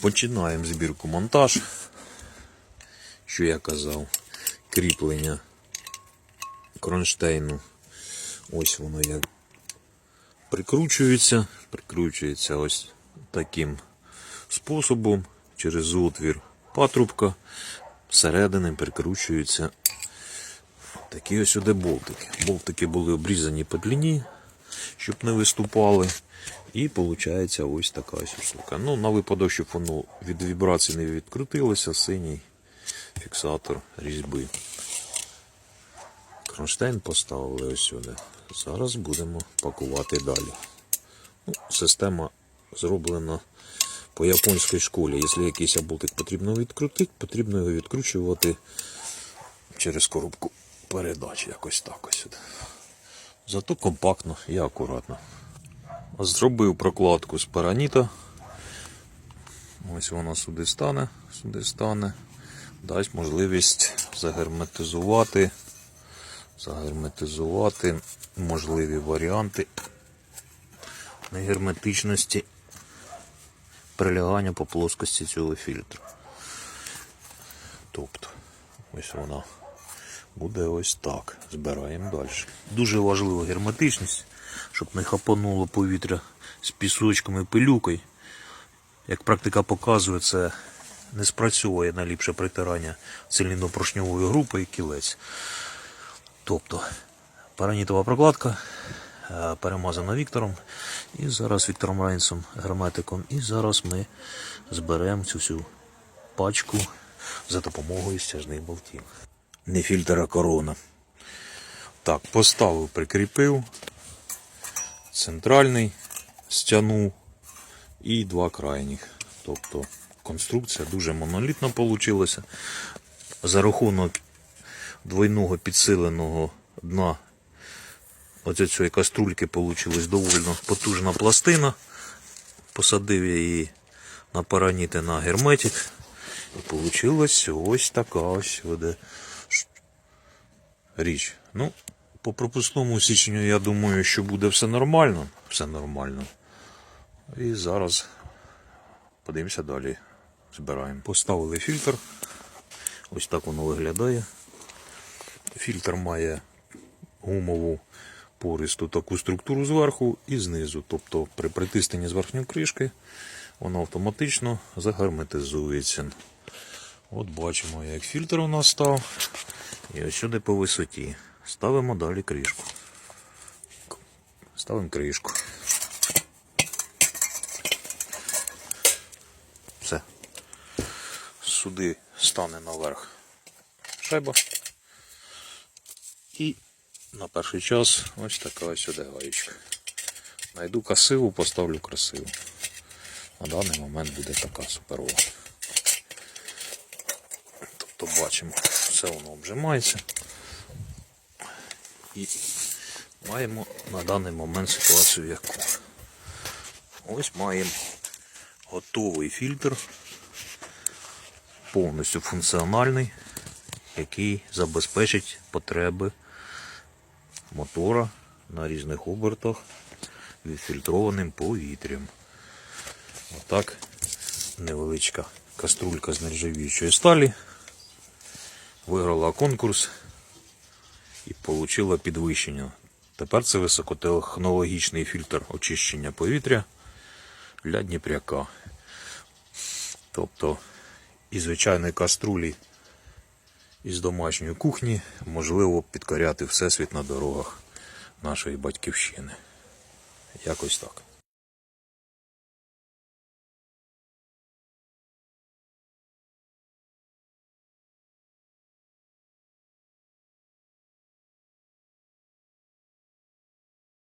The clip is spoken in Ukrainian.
Починаємо збірку монтаж. Що я казав, кріплення кронштейну. Ось воно як прикручується. Прикручується ось таким способом через отвір патрубка. Всередини прикручуються такі ось сюди болтики. Болтики були обрізані по длині, щоб не виступали. І виходить ось така ось штука. Ну, на випадок, щоб воно від вібрацій не відкрутилося, синій фіксатор різьби. Кронштейн поставили ось сюди. Зараз будемо пакувати далі. Ну, система зроблена по японській школі. Якщо якийсь болтик потрібно відкрутити, потрібно його відкручувати через коробку передач. Якось так ось. Зато компактно і акуратно. Зробив прокладку з параніта. Ось вона сюди стане, сюди стане. Дасть можливість загерметизувати, загерметизувати можливі варіанти негерметичності прилягання по плоскості цього фільтру. Тобто, ось вона буде ось так. Збираємо далі. Дуже важлива герметичність, щоб не хапануло повітря з пісочком і пилюкою. Як практика показує, це не спрацьовує найліпше притирання циліндропоршньової групи і кілець. Тобто паранітова прокладка е, перемазана Віктором. І зараз Віктором Райнсом герметиком. І зараз ми зберемо цю всю пачку за допомогою стяжних болтів. Не фільтр, а корона. Так, поставив, прикріпив. Центральний стягнув і два крайніх. Тобто конструкція дуже монолітна вийшла. За рахунок двойного підсиленого дна цієї каструльки вийшла доволі потужна пластина. Посадив я її на параніти на герметик. І вийшла ось така ось ш- річ. Ну, по пропускному січню я думаю, що буде все нормально. Все нормально. І зараз подивимося далі. Збираємо. Поставили фільтр. Ось так воно виглядає. Фільтр має гумову пористу таку структуру зверху і знизу. Тобто при притисненні з верхньої кришки воно автоматично загерметизується. От бачимо, як фільтр у нас став. І ось сюди по висоті. Ставимо далі кришку. Ставимо кришку. Все. Сюди стане наверх шайба. І на перший час ось така ось сюди гаєчка. Найду красиву, поставлю красиву. На даний момент буде така суперова. Тобто бачимо, все воно обжимається. І маємо на даний момент ситуацію яку. Ось маємо готовий фільтр, повністю функціональний, який забезпечить потреби мотора на різних обертах відфільтрованим повітрям. Отак невеличка каструлька з нержавіючої сталі виграла конкурс і отримала підвищення. Тепер це високотехнологічний фільтр очищення повітря для Дніпряка. Тобто і звичайної каструлі із домашньої кухні можливо підкоряти всесвіт на дорогах нашої батьківщини. Якось так.